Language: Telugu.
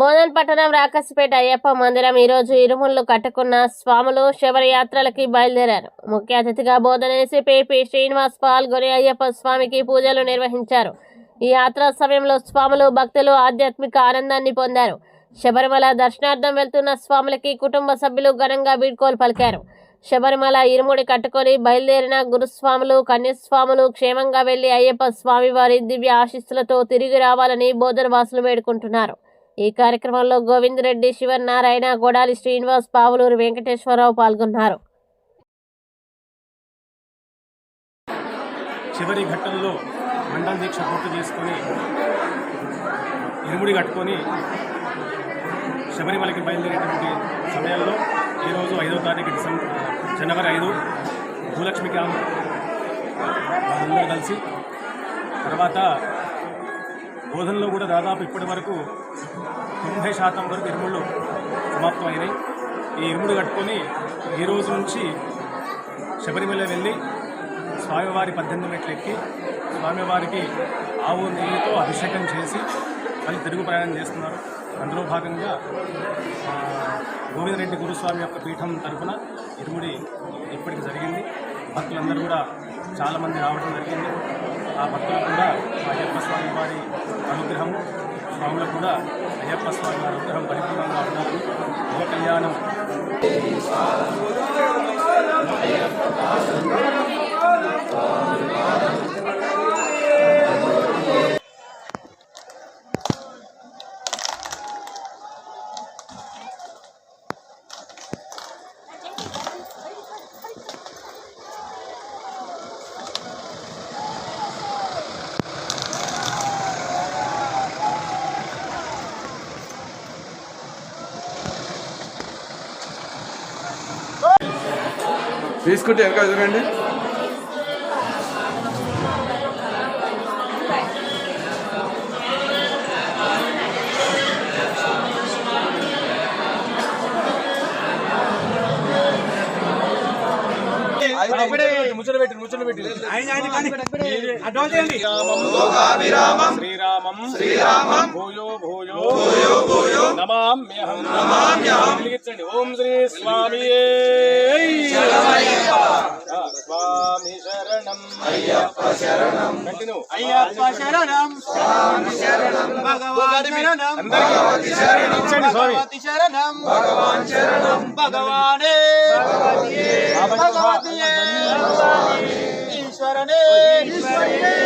బోధన్ పట్టణం రాకసిపేట అయ్యప్ప మందిరం ఈరోజు ఇరుములు కట్టుకున్న స్వాములు శబరియాత్రలకి బయలుదేరారు. ముఖ్య అతిథిగా బోధన ఏసీపీ పి శ్రీనివాస్ పాల్గొని అయ్యప్ప స్వామికి పూజలు నిర్వహించారు. ఈ యాత్ర సమయంలో స్వాములు భక్తులు ఆధ్యాత్మిక ఆనందాన్ని పొందారు. శబరిమల దర్శనార్థం వెళ్తున్న స్వాములకి కుటుంబ సభ్యులు ఘనంగా వీడ్కోలు పలికారు. శబరిమల ఇరుముడి కట్టుకొని బయలుదేరిన గురుస్వాములు కన్యస్వాములు క్షేమంగా వెళ్ళి అయ్యప్ప స్వామి వారి దివ్య ఆశీస్సులతో తిరిగి రావాలని బోధన వాసులు వేడుకుంటున్నారు. ఈ కార్యక్రమంలో గోవిందరెడ్డి శివనారాయణ గొడాలి శ్రీనివాస్ పావులూరు వెంకటేశ్వరరావు పాల్గొన్నారు. చివరి ఘట్టంలో మండల దీక్ష పూర్తి చేసుకొని ఇరుముడి కట్టుకొని శబరిమలకి బయలుదేరేటువంటి సమయంలో ఈరోజు ఐదో తారీఖు డిసెంబర్ జనవరి ఐదు భూలక్ష్మి క్యాంప్ వాళ్ళందరూ కలిసి తర్వాత బోధనలో కూడా దాదాపు ఇప్పటి వరకు తొంభై శాతం వరకు ఇరుముళ్ళు సమాప్తమైనాయి. ఈ ఇరుముడు కట్టుకొని ఈ రోజు నుంచి శబరిమల వెళ్ళి స్వామివారి పద్దెనిమిది మెట్లు ఎక్కి స్వామివారికి ఆవు నెయ్యితో అభిషేకం చేసి మళ్ళీ తిరుగు ప్రయాణం చేస్తున్నారు. అందులో భాగంగా గోవిందరెడ్డి గురుస్వామి యొక్క పీఠం తరఫున ఇరుముడి ఇప్పటికి జరిగింది. భక్తులందరూ కూడా చాలామంది రావడం జరిగింది. ఆ భక్తులు కూడా మా అయ్యప్ప స్వామి వారి అనుగ్రహము స్వాములకు కూడా అయ్యప్ప స్వామి వారి అనుగ్రహం పరిపూర్ణంగా ఉండాలని యువ కళ్యాణం తీసుకుంటే వెనక ఎదురండి ముచ్చట పెట్టి ముచ్చట పెట్టి. శ్రీరామం శ్రీరామం. భూయో భూయో. భూయో భూయో. నమామ్యహం. నమామ్యహం. వెలిగించండి ఓం శ్రీ స్వామి స్వామి శరణం. అయ్యప్ప శరణం. కంటిన్యూ. అయ్యప్ప శరణం. స్వామి శరణం. భగవాన్ శరణం. ఇచ్చండి స్వామి భగవతి శరణం. భగవాన్ శరణం. భగవానే. భగవతియే. ఈశ్వరనే. ఈశ్వరనే.